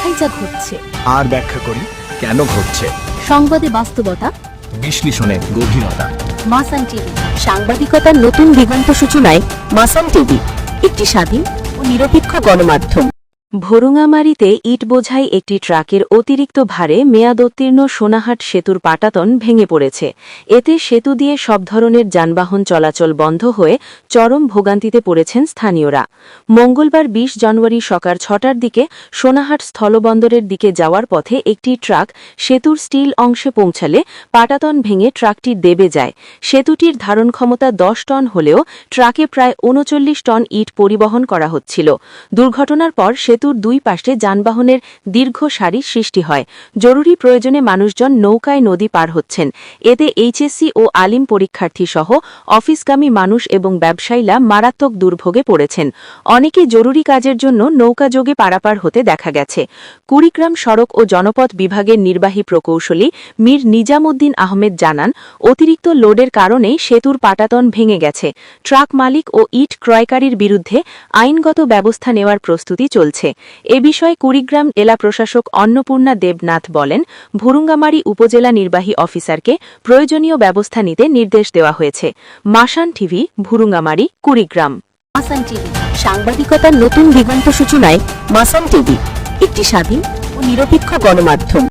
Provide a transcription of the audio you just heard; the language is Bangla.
দেখাই যা ঘটছে। আর ব্যাখ্যা করি কেন ঘটছে? সংবাদে বাস্তবতা। বিশ্লেষণে গভীরতা। মাসান টিভি। সাংবাদিকতার নতুন দিগন্ত সূচনায় মাসান টিভি একটি স্বাধীন ও নিরপেক্ষ গণমাধ্যম। ভোরুঙামারিতে ইট বোঝাই একটি ট্রাকের অতিরিক্ত ভারে মেয়াদোত্তীর্ণ সোনাহাট সেতুর পাটাতন ভেঙে পড়েছে। এতে সেতু দিয়ে সব ধরনের যানবাহন চলাচল বন্ধ হয়ে চরম ভোগান্তিতে পড়েছেন স্থানীয়রা। মঙ্গলবার ২০ জানুয়ারি সকাল ছটার দিকে সোনাহাট স্থলবন্দরের দিকে যাওয়ার পথে একটি ট্রাক সেতুর স্টিল অংশে পৌঁছালে পাটাতন ভেঙে ট্রাকটি দেবে যায়। সেতুটির ধারণ ক্ষমতা দশ টন হলেও ট্রাকে প্রায় উনচল্লিশ টন ইট পরিবহন করা হচ্ছিল। দুর্ঘটনার পর সেতুর দুই পাশে যানবাহনের দীর্ঘ সারি সৃষ্টি হয়। জরুরি প্রয়োজনে মানুষজন নৌকায় নদী পার হচ্ছেন। এতে এইচএসসি ও আলিম পরীক্ষার্থী সহ অফিসগামী মানুষ এবং ব্যবসায়ীরা মারাত্মক দুর্ভোগে পড়েছেন। অনেকে জরুরি কাজের জন্য নৌকাযোগে পারাপার হতে দেখা গেছে। কুড়িগ্রাম সড়ক ও জনপথ বিভাগের নির্বাহী প্রকৌশলী মীর নিজামুদ্দিন আহমেদ জানান, অতিরিক্ত লোডের কারণেই সেতুর পাটাতন ভেঙে গেছে। ট্রাক মালিক ও ইট ক্রয়কারীর বিরুদ্ধে আইনগত ব্যবস্থা নেওয়ার প্রস্তুতি চলছে। এ বিষয়ে কুড়িগ্রাম জেলা প্রশাসক অন্নপূর্ণা দেবনাথ বলেন, ভুরুঙ্গামারি উপজেলা নির্বাহী অফিসারকে প্রয়োজনীয় ব্যবস্থা নিতে নির্দেশ দেওয়া হয়েছে। মাসান টিভি, ভুরুঙ্গামারি, কুড়িগ্রাম। মাসান টিভি, সাংবাদিকতার নতুন দিগন্ত সূচনায় মাসান টিভি, একটি স্বাধীন ও নিরপেক্ষ গণমাধ্যম।